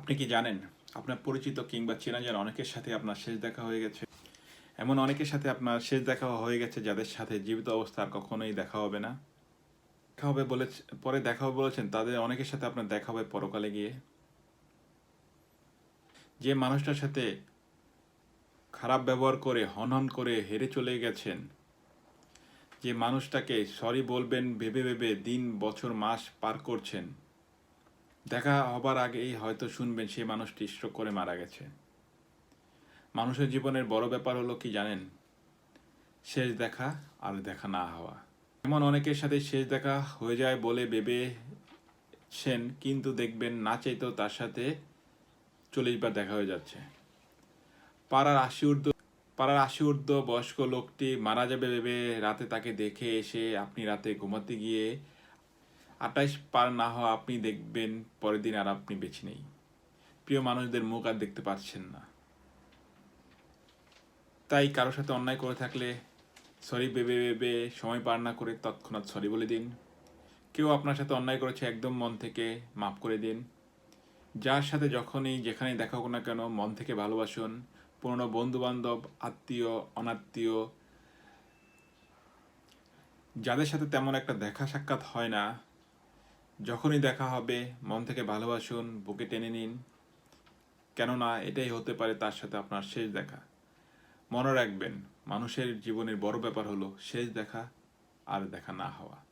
আপনি কি জানেন? আপনার পরিচিত কিংবা চেনা জানা অনেকের সাথে আপনার শেষ দেখা হয়ে গেছে। এমন অনেকের সাথে আপনার শেষ দেখা হয়ে গেছে যাদের সাথে জীবিত অবস্থা আর কখনোই দেখা হবে না। দেখা হবে বলে পরে দেখা হবে বলেছেন, তাদের অনেকের সাথে আপনার দেখা হবে পরকালে গিয়ে। যে মানুষটার সাথে খারাপ ব্যবহার করে, হনহন করে হেরে চলে গেছেন, যে মানুষটাকে সরি বলবেন, ভেবে ভেবে দিন, বছর, মাস পার করছেন দেখা হবার আগেই হয়তো শুনবেন সেই মানুষটি স্ট্রোক করে মারা গেছে। মানুষের জীবনের বড় ব্যাপার হলো কি জানেন? শেষ দেখা আর দেখা না হওয়া। এমন অনেকের সাথে শেষ দেখা হয়ে যায় বলে ভেবেছেন, কিন্তু দেখবেন না চাইতেও তার সাথে চল্লিশ বার দেখা হয়ে যাচ্ছে। পাড়ার আশি ঊর্ধ্ব পাড়ার আশি ঊর্ধ্ব বয়স্ক লোকটি মারা যাবে ভেবে রাতে তাকে দেখে এসে আপনি রাতে ঘুমাতে গিয়ে আটাইশ পার না হওয়া আপনি দেখবেন পরের দিন আর আপনি বেছে নেই। প্রিয় মানুষদের মুখ আর দেখতে পাচ্ছেন না। তাই কারোর সাথে অন্যায় করে থাকলে সরি ভেবে ভেবে সময় পার না করে তৎক্ষণাৎ সরি বলে দিন। কেউ আপনার সাথে অন্যায় করেছে একদম মন থেকে মাফ করে দিন। যার সাথে যখনই যেখানেই দেখা হোক না কেন মন থেকে ভালোবাসুন। পুরনো বন্ধু বান্ধব আত্মীয়, অনাত্মীয়, যাদের সাথে তেমন একটা দেখা সাক্ষাৎ হয় না যখনই দেখা হবে, মন থেকে ভালোবাসুন, বুকে টেনে নিন। কেননা এটাই হতে পারে তার সাথে আপনার শেষ দেখা। মনে রাখবেন, মানুষের জীবনের বড় ব্যাপার হলো শেষ দেখা আর দেখা না হওয়া।